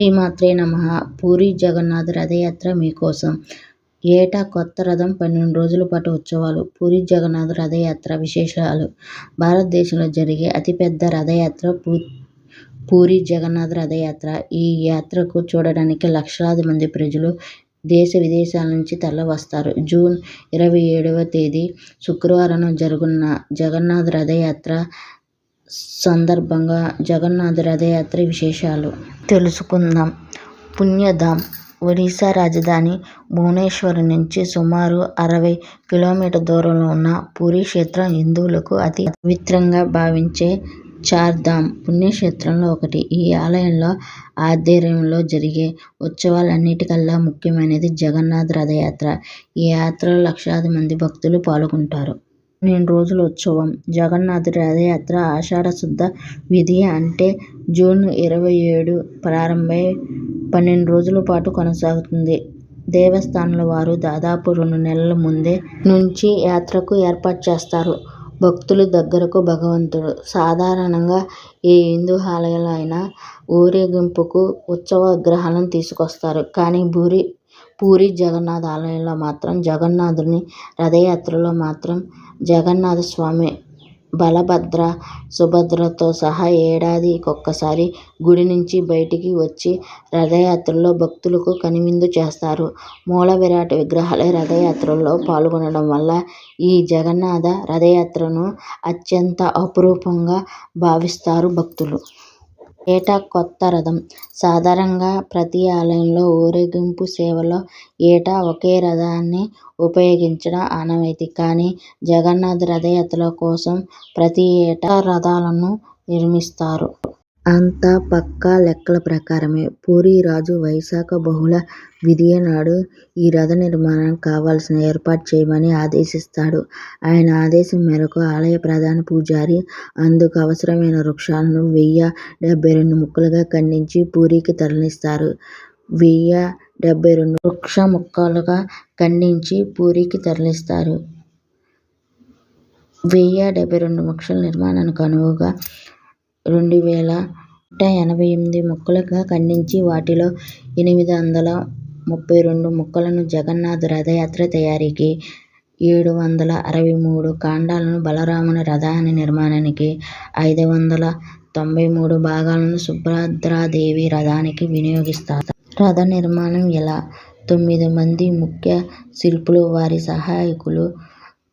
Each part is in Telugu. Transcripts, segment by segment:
శ్రీమాత్రే నమ పూరీ జగన్నాథ్ రథయాత్ర మీకోసం ఏటా కొత్త రథం పన్నెండు రోజుల పాటు ఉత్సవాలు పూరి జగన్నాథ్ రథయాత్ర విశేషాలు భారతదేశంలో జరిగే అతిపెద్ద రథయాత్ర పూ పూరీ జగన్నాథ్ రథయాత్ర. ఈ యాత్రకు చూడడానికి లక్షలాది మంది ప్రజలు దేశ విదేశాల నుంచి తరలివస్తారు. జూన్ ఇరవై ఏడవ తేదీ శుక్రవారం జరగనున్న జగన్నాథ్ రథయాత్ర సందర్భంగా జగన్నాథ రథయాత్ర విశేషాలు తెలుసుకుందాం. పుణ్యధామ్ ఒడిశా రాజధాని భువనేశ్వర్ నుంచి సుమారు అరవై కిలోమీటర్ దూరంలో ఉన్న పూరీ క్షేత్రం హిందువులకు అతి పవిత్రంగా భావించే చార్ధామ్ పుణ్యక్షేత్రంలో ఒకటి. ఈ ఆలయంలో ఆధ్వర్యంలో జరిగే ఉత్సవాలన్నిటికల్లా ముఖ్యమైనది జగన్నాథ రథయాత్ర. ఈ యాత్రలో లక్షలాది మంది భక్తులు పాల్గొంటారు. పన్నెండు రోజుల ఉత్సవం. జగన్నాథుడి రథయాత్ర ఆషాఢ శుద్ధ విధి అంటే జూన్ ఇరవై ఏడు ప్రారంభమై పన్నెండు రోజుల పాటు కొనసాగుతుంది. దేవస్థానాల వారు దాదాపు రెండు నెలల ముందు నుంచి యాత్రకు ఏర్పాటు చేస్తారు. భక్తుల దగ్గరకు భగవంతుడు. సాధారణంగా ఏ హిందూ ఆలయాలైనా ఊరేగింపుకు ఉత్సవ విగ్రహాలను తీసుకొస్తారు. కానీ పూరీ జగన్నాథ ఆలయంలో మాత్రం జగన్నాథుని రథయాత్రలో మాత్రం జగన్నాథస్వామి బలభద్ర, సుభద్రతో సహా ఏడాదికొకసారి గుడి నుంచి బయటికి వచ్చి రథయాత్రలో భక్తులకు కనువిందు చేస్తారు. మూల విరాట విగ్రహాలే రథయాత్రలో పాల్గొనడం వల్ల ఈ జగన్నాథ రథయాత్రను అత్యంత అపురూపంగా భావిస్తారు భక్తులు. ఏటా కొత్త రథం. సాధారణంగా ప్రతి ఆలయంలో ఊరేగింపు సేవలో ఏటా ఒకే రథాన్ని ఉపయోగించడం ఆనవాయితీ. కానీ జగన్నాథ రథయాత్ర కోసం ప్రతి ఏటా రథాలను నిర్మిస్తారు. అంతా పక్కా లెక్కల ప్రకారమే. పూరి రాజు వైశాఖ బహుళ విదియ నాడు ఈ రథ నిర్మాణానికి కావలసిన ఏర్పాటు చేయమని ఆదేశిస్తాడు. ఆయన ఆదేశం మేరకు ఆలయ ప్రధాన పూజారి అందుకు అవసరమైన వృక్షాలను వెయ్యి డెబ్బై రెండు ముక్కలుగా ఖండించి పూరీకి తరలిస్తారు. వెయ్యి డెబ్బై రెండు వృక్ష ముక్కలుగా ఖండించి పూరీకి తరలిస్తారు. వెయ్యి డెబ్బై రెండు ముక్కల నిర్మాణానికి అనువుగా రెండు వేల నూట ఎనభై ఎనిమిది మొక్కలుగా ఖండించి వాటిలో ఎనిమిది వందల ముప్పై రెండు మొక్కలను జగన్నాథ రథయాత్ర తయారీకి, ఏడు వందల అరవై మూడు కాండాలను బలరాముని రథాన్ని నిర్మాణానికి, ఐదు వందల తొంభై మూడు భాగాలను సుభద్రాదేవి రథానికి వినియోగిస్తారు. రథ నిర్మాణం ఎలా? తొమ్మిది మంది ముఖ్య శిల్పులు, వారి సహాయకులు,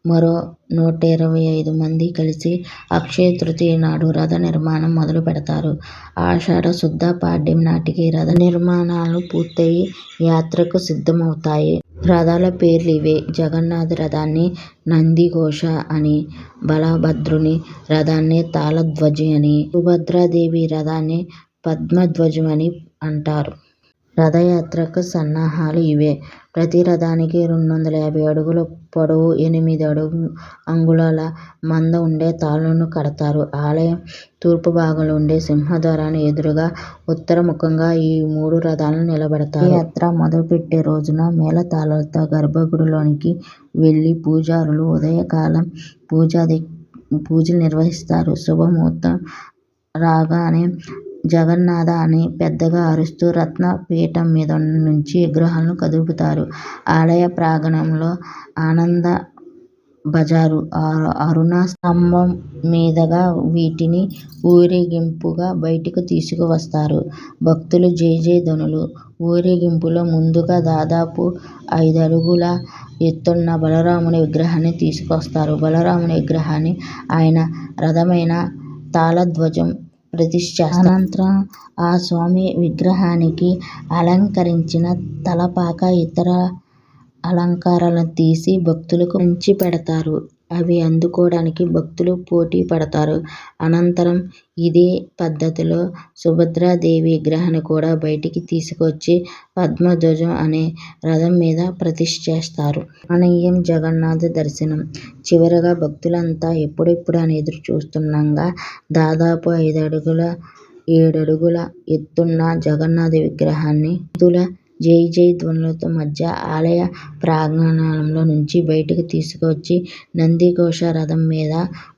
మరో నూట ఇరవై ఐదు మంది కలిసి అక్షయ తృతీయ నాడు రథ నిర్మాణం మొదలుపెడతారు. ఆషాఢ శుద్ధ పాడ్యమి నాటికి రథ నిర్మాణాలు పూర్తయి యాత్రకు సిద్ధమవుతాయి. రథాల పేర్లు ఇవే. జగన్నాథ రథాన్ని నందిఘోష అనీ, బలభద్రుని రథాన్ని తాళధ్వజ అనీ, సుభద్రాదేవి రథాన్ని పద్మధ్వజం అనీ అంటారు. రథయాత్రకు సన్నాహాలు ఇవే. ప్రతి రథానికి రెండు వందల యాభై అడుగుల పొడవు, ఎనిమిది అంగుళాల మంద ఉండే తాళ్ళను కడతారు. ఆలయం తూర్పు భాగంలో ఉండే సింహద్వారానికి ఎదురుగా ఉత్తరముఖంగా ఈ మూడు రథాలను నిలబెడతారు. రథయాత్ర మొదలుపెట్టే రోజున మేళతాళాలతో గర్భగుడిలోనికి వెళ్ళి పూజారులు ఉదయకాలం పూజలు నిర్వహిస్తారు. శుభముహూర్తం రాగానే జగన్నాథ అని పెద్దగా అరుస్తూ రత్న పీఠం మీద నుంచి విగ్రహాలను కదుపుతారు. ఆలయ ప్రాంగణంలో ఆనంద బజారు, అరుణ స్తంభం మీదుగా వీటిని ఊరేగింపుగా బయటకు తీసుకువస్తారు. భక్తుల జయజయధ్వనులు. ఊరేగింపులో ముందుగా దాదాపు ఐదు అడుగుల ఎత్తున్న బలరాముని విగ్రహాన్ని తీసుకొస్తారు. బలరాముని విగ్రహాన్ని ఆయన రథమైన తాళధ్వజం ప్రతిష్ఠిస్తారు. అనంతరం ఆ స్వామి విగ్రహానికి అలంకరించిన తలపాక, ఇతర అలంకారాలను తీసి భక్తులకు పంచిపెడతారు. అవి అందుకోవడానికి భక్తులు పోటీ పడతారు. అనంతరం ఇదే పద్ధతిలో సుభద్రాదేవి విగ్రహాన్ని కూడా బయటికి తీసుకొచ్చి పద్మధ్వజం అనే రథం మీద ప్రతిష్ఠిస్తారు. రమణీయం జగన్నాథ దర్శనం. చివరగా భక్తులంతా ఎప్పుడెప్పుడా అని ఎదురుచూస్తుండగా దాదాపు ఐదు ఏడు అడుగుల ఎత్తున్న జగన్నాథ విగ్రహాన్ని జై జై జయజయధ్వనుల మధ్య ఆలయ ప్రాంగణంలో నుంచి బయటకు తీసుకువచ్చి నందిఘోష రథం మీద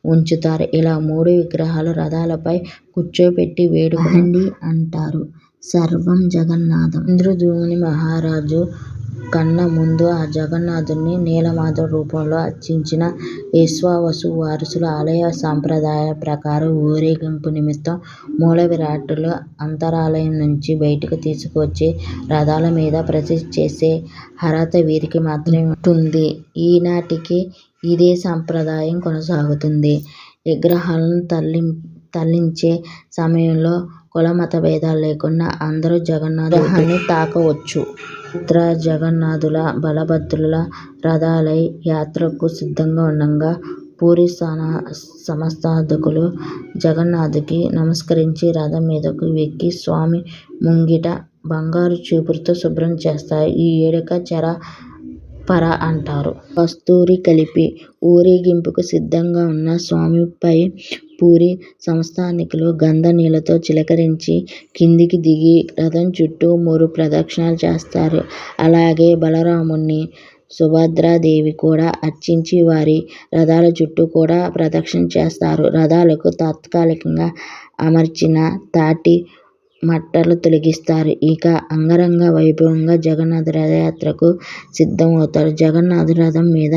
ఉంచుతారు. ఇలా మూడు విగ్రహాలు రథాలపై కూర్చోబెట్టి వేడుక అంటారు. సర్వం జగన్నాథం. ఇంద్రద్యుమ్న మహారాజు కన్నా ముందు ఆ జగన్నాథుణ్ణి నీలమాధవుడి రూపంలో అర్చించిన ఈశ్వావసు వారసులు ఆలయ సాంప్రదాయ ప్రకారం ఊరేగింపు నిమిత్తం మూలవిరాట్టును అంతరాలయం నుంచి బయటకు తీసుకువచ్చి రథాల మీద ప్రతిష్ఠ చేసే అర్హత వీరికి మాత్రమే ఉంటుంది. ఈనాటికీ ఇదే సంప్రదాయం కొనసాగుతోంది. విగ్రహాలను తరలించే సమయంలో కుల మత భేదాలు లేకుండా అందరూ జగన్నాథాన్ని తాకవచ్చు. ఉత్తర జగన్నాథుల, బలభద్రుల రథాలై యాత్రకు సిద్ధంగా ఉండగా పూరీ సంస్థాపకులు జగన్నాథునికి నమస్కరించి రథం మీదకు ఎక్కి స్వామి ముంగిట బంగారు చీపురుతో శుభ్రం చేస్తారు. ఈ ఏడుక చర పర అంటారు. కస్తూరి కలిపి ఊరేగింపుకు సిద్ధంగా ఉన్న స్వామిపై పూరీ సంస్థానికులు గంధం నీళ్ళతో చిలకరించి కిందికి దిగి రథం చుట్టూ మూడు ప్రదక్షిణాలు చేస్తారు. అలాగే బలరాముణ్ణి, సుభద్రాదేవి కూడా అర్చించి వారి రథాల చుట్టూ కూడా ప్రదక్షిణ చేస్తారు. రథాలకు తాత్కాలికంగా అమర్చిన తాటి మట్టలు తొలగిస్తారు. ఇక అంగరంగ వైభవంగా జగన్నాథ రథయాత్రకు సిద్ధమవుతారు. జగన్నాథ రథం మీద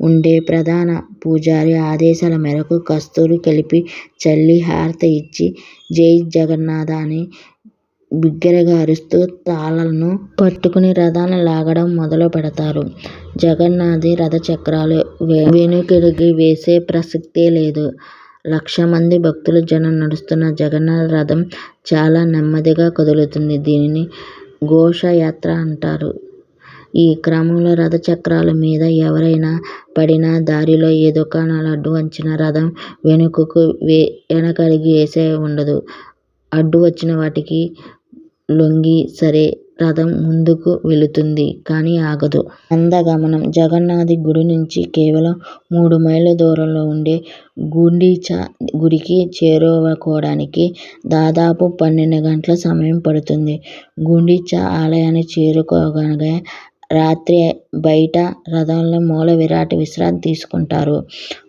ఉండే ప్రధాన పూజారి ఆదేశాల మేరకు కస్తూరి కలిపి చల్లి హారతి ఇచ్చి జై జగన్నాథ అని బిగ్గరగా అరుస్తూ తాళ్ళను పట్టుకుని రథాన్ని లాగడం మొదలుపెడతారు. జగన్నాథుడి రథచక్రాలు వెనకడుగు వేసే ప్రసక్తే లేదు. లక్ష మంది భక్తుల జనం నడుస్తున్న జగన్నాథ రథం చాలా నెమ్మదిగా కదులుతుంది. దీనిని ఘోషయాత్ర అంటారు. ఈ క్రమంలో రథచక్రాల మీద ఎవరైనా పడినా, దారిలో ఏ దుకాణాలు అడ్డు వచ్చిన రథం వెనకడుగు వేసే ఉండదు. అడ్డు వచ్చిన వాటికి లొంగి సరే రథం ముందుకు వెళుతుంది కానీ ఆగదు. అందగమనం జగన్నాథ గుడి నుంచి కేవలం మూడు మైళ్ళ దూరంలో ఉండే గుండీచా గుడికి చేరుకోవడానికి దాదాపు పన్నెండు గంటల సమయం పడుతుంది. గుండీచా ఆలయాన్ని చేరుకోగానే రాత్రి బయట రథంలో మూలవిరాట్టులో విశ్రాంతి తీసుకుంటారు.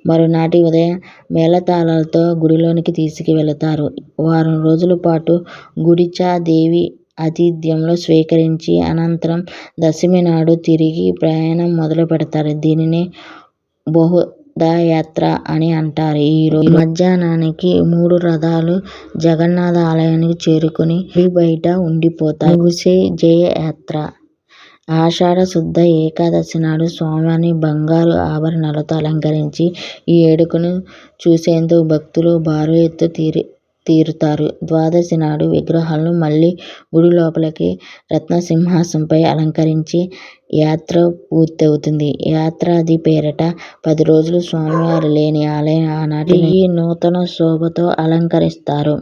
మరునాటి ఉదయం మేళతాళాలతో గుడిలోనికి తీసుకువెళతారు. వారం రోజుల పాటు గుండీచా దేవి ఆతిథ్యంలో స్వీకరించి అనంతరం దశమి నాడు తిరిగి ప్రయాణం మొదలుపెడతారు. దీనినే బహుళయాత్ర అని అంటారు. ఈరోజు మధ్యాహ్నానికి మూడు రథాలు జగన్నాథ ఆలయానికి చేరుకుని గుడి బయట ఉండిపోతాయి. ముగిసే జయయాత్ర ఆషాఢ శుద్ధ ఏకాదశి నాడు స్వామివారిని బంగారు ఆభరణాలతో అలంకరించి ఈ వేడుకను చూసేందుకు భక్తులు భారీఎత్తున తీరుతారు. ద్వాదశి నాడు విగ్రహాలను మళ్ళీ గుడి లోపలికి రత్నసింహాసనంపై అలంకరించి యాత్ర పూర్తవుతుంది. యాత్రాది పేరిట పది రోజులు స్వామివారు లేని ఆలయాన్ని ఆనాటి నుంచి నూతన శోభతో అలంకరిస్తారు.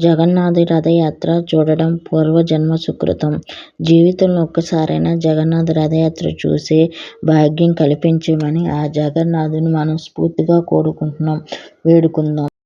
జగన్నాథుడి రథయాత్ర చూడడం పూర్వజన్మ సుకృతం. జీవితంలో ఒక్కసారైనా జగన్నాథ రథయాత్ర చూసే భాగ్యం కల్పించమని ఆ జగన్నాథుడిని మనస్ఫూర్తిగా కోరుకుంటున్నాం వేడుకుందాం.